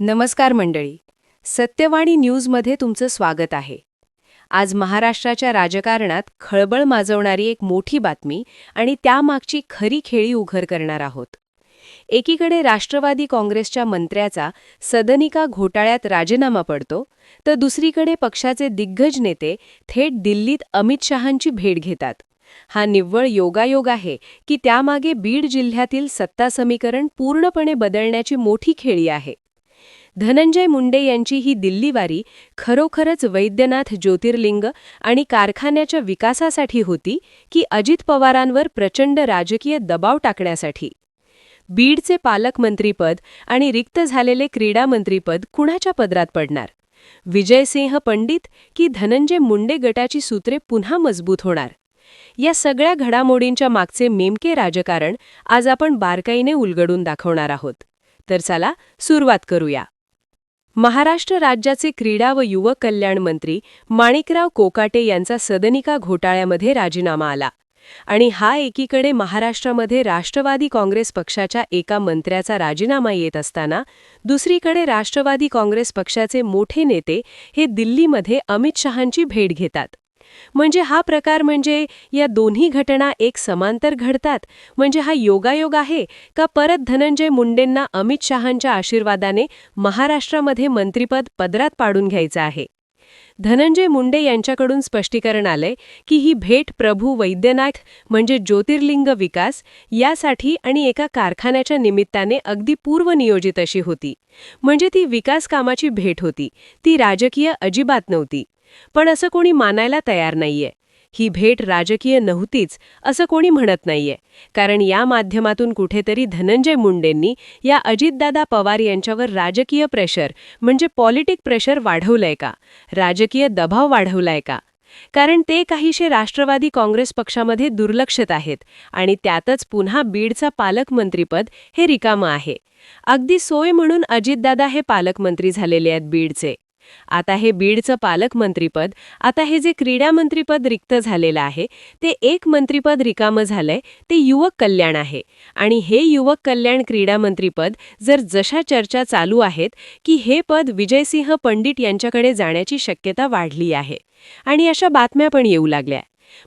नमस्कार मंडळी. सत्यवाणी न्यूजमध्ये तुमचं स्वागत आहे. आज महाराष्ट्राच्या राजकारणात खळबळ माजवणारी एक मोठी बातमी आणि त्यामागची खरी खेळी उघड करणार आहोत. एकीकडे राष्ट्रवादी काँग्रेसच्या मंत्र्याचा सदनिका घोटाळ्यात राजीनामा पडतो तर दुसरीकडे पक्षाचे दिग्गज नेते थेट दिल्लीत अमित शहांची भेट घेतात. हा निव्वळ योगायोग आहे की त्यामागे बीड जिल्ह्यातील सत्ता समीकरण पूर्णपणे बदलण्याची मोठी खेळी आहे. धनंजय मुंडे यांची ही दिल्लीवारी खरोखरच वैद्यनाथ ज्योतिर्लिंग आणि कारखान्याच्या विकासासाठी होती की अजित पवारांवर प्रचंड राजकीय दबाव टाकण्यासाठी. बीडचे पालकमंत्रीपद आणि रिक्त झालेले क्रीडामंत्रीपद कुणाच्या पदरात पडणार? विजयसिंह पंडित की धनंजय मुंडे गटाची सूत्रे पुन्हा मजबूत होणार? या सगळ्या घडामोडींच्या मागचे नेमके राजकारण आज आपण बारकाईने उलगडून दाखवणार आहोत. तर चला सुरुवात करूया. महाराष्ट्र राज्याचे क्रीडा व युवक कल्याण मंत्री माणिकराव कोकाटे यांचा सदनिका घोटाळ्यामध्ये राजीनामा आला. आणि हा एकीकडे महाराष्ट्रामध्ये राष्ट्रवादी काँग्रेस पक्षाच्या एका मंत्र्याचा राजीनामा येत असताना दुसरीकडे राष्ट्रवादी काँग्रेस पक्षाचे मोठे नेते हे दिल्लीमध्ये अमित शहांची भेट घेतात. म्हणजे हा प्रकार म्हणजे या दोन्ही घटना एक समांतर घडतात. म्हणजे हा योगायोग आहे का परत धनंजय मुंडेंना अमित शहांच्या आशीर्वादाने महाराष्ट्रामध्ये मंत्रिपद पदरात पाडून घ्यायचं आहे? धनंजय मुंडे यांच्याकडून स्पष्टीकरण आलंय की ही भेट प्रभू वैद्यनाथ म्हणजे ज्योतिर्लिंग विकास यासाठी आणि एका कारखान्याच्या निमित्ताने अगदी पूर्वनियोजित अशी होती. म्हणजे ती विकास कामाची भेट होती. ती राजकीय अजिबात नव्हती. पण असं कोणी मानायला तयार नाहीये. ही भेट राजकीय नव्हतीच असं कोणी म्हणत नाहीये. कारण या माध्यमातून कुठेतरी धनंजय मुंडेंनी या अजितदादा पवार यांच्यावर राजकीय प्रेशर म्हणजे पॉलिटिक प्रेशर वाढवलंय का? राजकीय दबाव वाढवलाय का? कारण ते काहीशे राष्ट्रवादी काँग्रेस पक्षामध्ये दुर्लक्षित आहेत आणि त्यातच पुन्हा बीडचा पालकमंत्रीपद हे रिकामं आहे. अगदी सोय म्हणून अजितदादा हे पालकमंत्री झालेले आहेत बीडचे. आता हे बीडचं पालकमंत्रीपद आता हे जे क्रीडा मंत्रीपद रिक्त झालेलं आहे ते एक मंत्रीपद रिकामं झालंय ते युवक कल्याण आहे. आणि हे युवक कल्याण क्रीडा मंत्रीपद जर जशा चर्चा चालू आहेत की हे पद विजयसिंह पंडित यांच्याकडे जाण्याची शक्यता वाढली आहे. आणि अशा बातम्या पण येऊ लागल्या.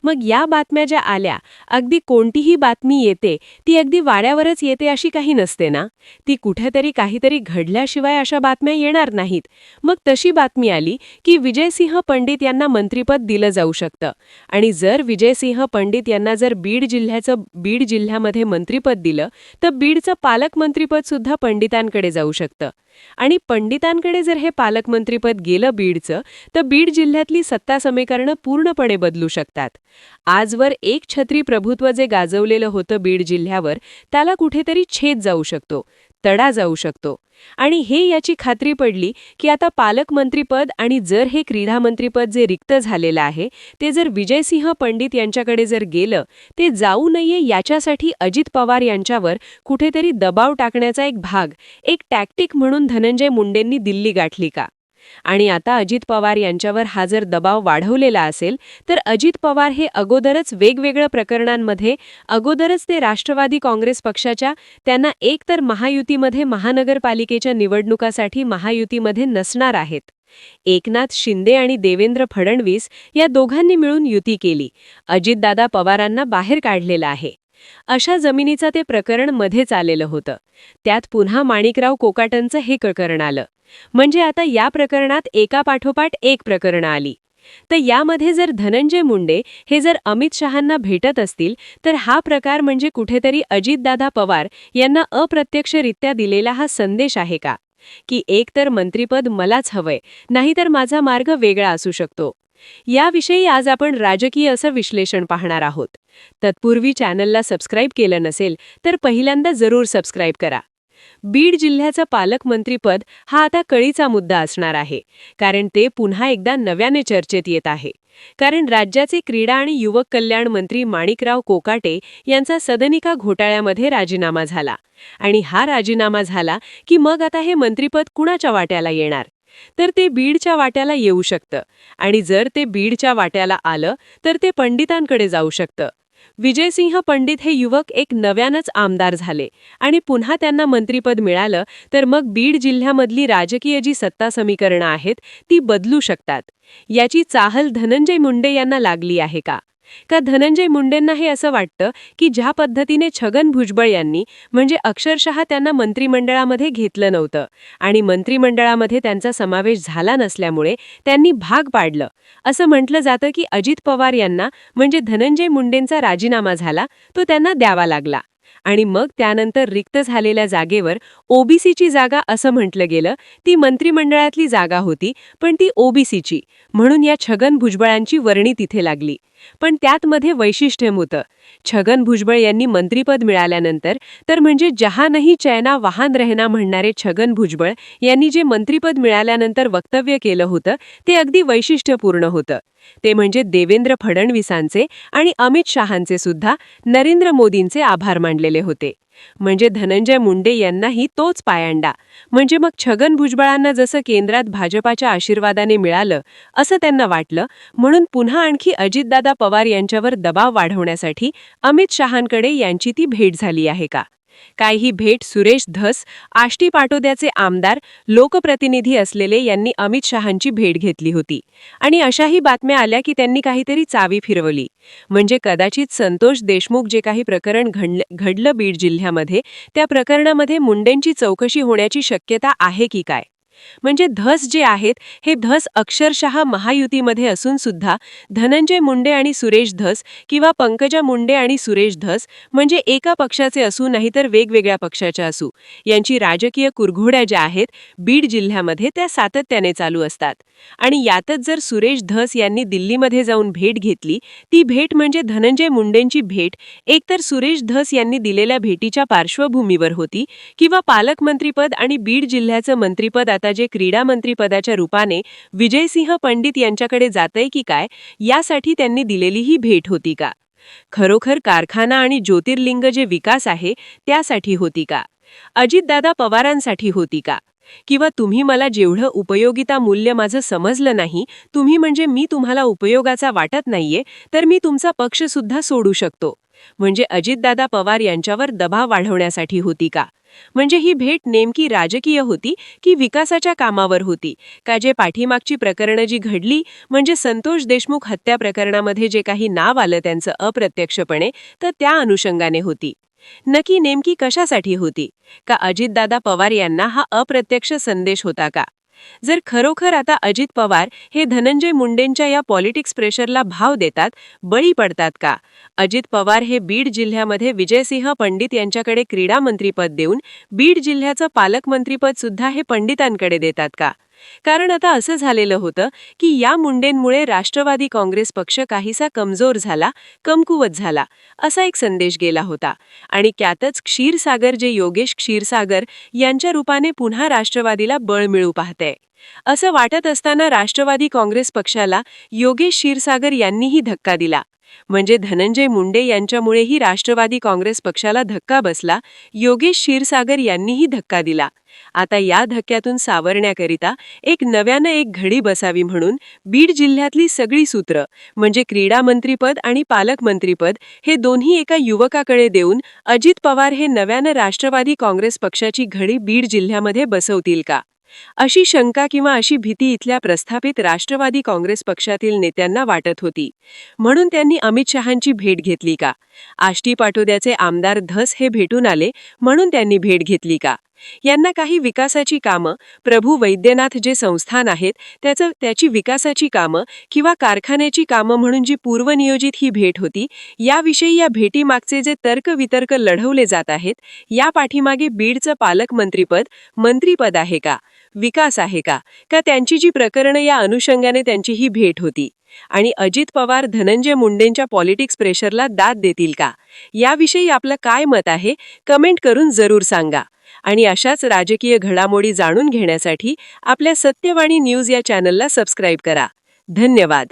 मग या बातम्या ज्या आल्या अगदी कोणतीही बातमी येते ती अगदी वाड्यावरच येते अशी काही नसते ना? ती कुठेतरी काहीतरी घडल्याशिवाय अशा बातम्या येणार नाहीत. मग तशी बातमी आली की विजयसिंह पंडित यांना मंत्रिपद दिलं जाऊ शकतं. आणि जर विजयसिंह पंडित यांना जर बीड जिल्ह्याचं बीड जिल्ह्यामध्ये मंत्रिपद दिलं तर बीडचं पालकमंत्रीपद सुद्धा पंडितांकडे जाऊ शकतं. आणि पंडितांकडे जर हे पालकमंत्रीपद गेलं बीडचं तर बीड जिल्ह्यातली सत्ता समीकरणं पूर्णपणे बदलू शकतात. आजवर एक छत्री प्रभुत्व जे गाजवलेलं होतं बीड जिल्ह्यावर त्याला कुठेतरी छेद जाऊ शकतो तडा जाऊ शकतो. आणि हे याची खात्री पडली की आता पालकमंत्रीपद आणि जर हे क्रीडामंत्रीपद जे रिक्त झालेलं आहे ते जर विजयसिंह पंडित यांच्याकडे जर गेलं ते जाऊ नये याच्यासाठी अजित पवार यांच्यावर कुठेतरी दबाव टाकण्याचा एक भाग एक टॅक्टिक म्हणून धनंजय मुंडेंनी दिल्ली गाठली का? आणि आता अजित पवार यांच्यावर हा जर दबाव वाढवलेला असेल तर अजित पवार हे अगोदरच वेगवेगळ्या प्रकरणांमध्ये अगोदरच ते राष्ट्रवादी काँग्रेस पक्षाच्या त्यांना एकतर महायुतीमध्ये महानगरपालिकेच्या निवडणुकासाठी महायुतीमध्ये नसणार आहेत. एकनाथ शिंदे आणि देवेंद्र फडणवीस या दोघांनी मिळून युती केली. अजितदादा पवारांना बाहेर काढलेलं आहे. अशा जमिनीचं ते प्रकरण मध्येच आलेलं होतं. त्यात पुन्हा माणिकराव कोकाटनचं हे प्रकरण आलं. म्हणजे आता या प्रकरणात एका पाठोपाठ एक प्रकरणं आली. तर यामध्ये जर धनंजय मुंडे हे जर अमित शहांना भेटत असतील तर हा प्रकार म्हणजे कुठेतरी अजितदादा पवार यांना अप्रत्यक्षरित्या दिलेला हा संदेश आहे का? की एकतर मंत्रीपद मलाच हवंय नाहीतर माझा मार्ग वेगळा असू शकतो. याविषयी आज आपण राजकीय असं विश्लेषण पाहणार आहोत. तत्पूर्वी चॅनलला सबस्क्राईब केलं नसेल तर पहिल्यांदा जरूर सबस्क्राईब करा. बीड जिल्ह्याचं पालकमंत्रीपद हा आता कळीचा मुद्दा असणार आहे. कारण ते पुन्हा एकदा नव्याने चर्चेत येत आहे. कारण राज्याचे क्रीडा आणि युवक कल्याण मंत्री माणिकराव कोकाटे यांचा सदनिका घोटाळ्यामध्ये राजीनामा झाला. आणि हा राजीनामा झाला की मग आता हे मंत्रीपद कुणाच्या वाट्याला येणार? तर ते बीडच्या वाट्याला येऊ शकतं. आणि जर ते बीडच्या वाट्याला आलं तर ते पंडितांकडे जाऊ शकतं. विजयसिंह पंडित हे युवक एक नव्यानच आमदार झाले आणि पुन्हा त्यांना मंत्रिपद मिळालं तर मग बीड जिल्ह्यामधली राजकीय जी सत्ता समीकरणं आहेत ती बदलू शकतात. याची चाहल धनंजय मुंडे यांना लागली आहे का? का धनंजय मुंडेंना हे असं वाटतं की ज्या पद्धतीने छगन भुजबळ यांनी म्हणजे अक्षरशः त्यांना मंत्रिमंडळामध्ये घेतलं नव्हतं आणि मंत्रिमंडळामध्ये त्यांचा समावेश झाला नसल्यामुळे त्यांनी भाग पाडलं. असं म्हटलं जातं की अजित पवार यांना म्हणजे धनंजय मुंडेंचा राजीनामा झाला तो त्यांना द्यावा लागला. आणि मग त्यानंतर रिक्त झालेल्या जागेवर ओबीसीची जागा असं म्हटलं गेलं ती मंत्रिमंडळातली जागा होती पण ती ओबीसीची म्हणून या छगन भुजबळांची वर्णी तिथे लागली. पण त्यात मध्ये वैशिष्ट्य होतं छगन भुजबळ यांनी मंत्रीपद मिळाल्यानंतर तर म्हणजे जहा नाही चैना वाहन रहना म्हणणारे छगन भुजबळ यांनी जे मंत्रीपद मिळाल्यानंतर वक्तव्य केलं होतं ते अगदी वैशिष्ट्यपूर्ण होतं. ते म्हणजे देवेंद्र फडणवीसांचे आणि अमित शहांचे सुद्धा नरेंद्र मोदींचे आभार मानलेले होते. म्हणजे धनंजय मुंडे यांनाही तोच पायंडा. म्हणजे मग छगन भुजबळांना जसं केंद्रात भाजपाच्या आशीर्वादाने मिळालं असं त्यांना वाटलं. म्हणून पुन्हा आणखी अजितदादा पवार यांच्यावर दबाव वाढवण्यासाठी अमित शहांकडे यांची ती भेट झाली आहे का? काय ही भेट सुरेश धस आष्टी पाटोद्याचे आमदार लोकप्रतिनिधी असलेले यांनी अमित शहांची भेट घेतली होती. आणि अशाही बातम्या आल्या की त्यांनी काहीतरी चावी फिरवली. म्हणजे कदाचित संतोष देशमुख जे काही प्रकरण घडलं बीड जिल्ह्यामध्ये त्या प्रकरणामध्ये मुंडेंची चौकशी होण्याची शक्यता आहे की काय? म्हणजे धस जे आहेत हे धस अक्षरशः महायुतीमध्ये असून सुद्धा धनंजय मुंडे आणि सुरेश धस किंवा पंकजा मुंडे आणि सुरेश धस म्हणजे एका पक्षाचे असू नाहीतर वेगवेगळ्या पक्षाच्या असू. यांची राजकीय कुरघोड्या ज्या आहेत बीड जिल्ह्यामध्ये त्या सातत्याने चालू असतात. आणि यातच जर सुरेश धस यांनी दिल्लीमध्ये जाऊन भेट घेतली ती भेट म्हणजे धनंजय मुंडेंची भेट. एकतर सुरेश धस यांनी दिलेल्या भेटीच्या पार्श्वभूमीवर होती किंवा पालकमंत्रीपद आणि बीड जिल्ह्याचं मंत्रीपद आता जे क्रीडामंत्री पदाच्या रूपाने विजयसिंह पंडित यांच्याकडे जातंय की काय यासाठी त्यांनी दिलेली ही भेट होती का? खरोखर कारखाना आणि ज्योतिर्लिंग जे विकास आहे त्यासाठी होती का? अजितदादा पवारांसाठी होती का? किंवा तुम्ही मला जेवढं उपयोगिता मूल्य माझं समजलं नाही तुम्ही म्हणजे मी तुम्हाला उपयोगाचा वाटत नाहीये तर मी तुमचा पक्षसुद्धा सोडू शकतो. म्हणजे अजितदादा पवार यांच्यावर दबाव वाढवण्यासाठी होती का? म्हणजे ही भेट नेमकी राजकीय होती की विकासाच्या कामावर होती? का जे पाठीमागची प्रकरणं जी घडली म्हणजे संतोष देशमुख हत्या प्रकरणामध्ये जे काही नाव आलं त्यांचं अप्रत्यक्षपणे तर त्या अनुषंगाने होती. नक्की नेमकी कशासाठी होती? का अजितदादा पवार यांना हा अप्रत्यक्ष संदेश होता का? जर खरोखर आता अजित पवार हे धनंजय मुंडेंच्या या पॉलिटिक्स प्रेशरला भाव देतात बळी पडतात का? अजित पवार हे बीड जिल्ह्यामध्ये विजयसिंह पंडित यांच्याकडे क्रीडा मंत्रीपद देऊन बीड जिल्ह्याचं पालकमंत्रीपद सुद्धा हे पंडितांकडे देतात का? कारण आता असं झालेलं होतं की या मुंडेंमुळे राष्ट्रवादी काँग्रेस पक्ष काहीसा कमजोर झाला कमकुवत झाला असा एक संदेश गेला होता. आणि त्यातच क्षीरसागर जे योगेश क्षीरसागर यांच्या रूपाने पुन्हा राष्ट्रवादीला बळ मिळू पाहते असं वाटत असताना राष्ट्रवादी काँग्रेस पक्षाला योगेश क्षीरसागर यांनीही धक्का दिला. म्हणजे धनंजय मुंडे यांच्यामुळेही राष्ट्रवादी काँग्रेस पक्षाला धक्का बसला योगेश क्षीरसागर यांनीही धक्का दिला. आता या धक्क्यातून सावरण्याकरिता एक नव्यानं एक घडी बसावी म्हणून बीड जिल्ह्यातली सगळी सूत्र म्हणजे क्रीडा मंत्रीपद आणि पालकमंत्रीपद हे दोन्ही एका युवकाकडे देऊन अजित पवार हे नव्यानं राष्ट्रवादी काँग्रेस पक्षाची घडी बीड जिल्ह्यामध्ये बसवतील का? अशी शंका किंवा अशी भीती इथल्या प्रस्थापित राष्ट्रवादी काँग्रेस पक्षातील नेत्यांना वाटत होती. म्हणून त्यांनी अमित शहांची भेट घेतली का? आष्टी पाटोद्याचे आमदार धस हे भेटून आले म्हणून त्यांनी भेट घेतली का? यांना काही विकासाची कामं प्रभू वैद्यनाथ जे संस्थान आहेत त्याचं त्याची विकासाची कामं किंवा कारखान्याची कामं म्हणून जी पूर्वनियोजित ही भेट होती याविषयी या भेटीमागचे जे तर्कवितर्क लढवले जात आहेत या पाठीमागे बीडचं पालकमंत्रीपद मंत्रीपद आहे का? विकास आहे का? का त्यांची जी प्रकरणं या अनुषंगाने त्यांची ही भेट होती? आणि अजित पवार धनंजय मुंडेंच्या पॉलिटिक्स प्रेशरला दाद देतील का? याविषयी आपलं काय मत आहे कमेंट करून जरूर सांगा. आणि अशाच राजकीय घडामोडी जाणून घेण्यासाठी आपल्या सत्यवाणी न्यूज या चॅनलला सबस्क्राईब करा. धन्यवाद.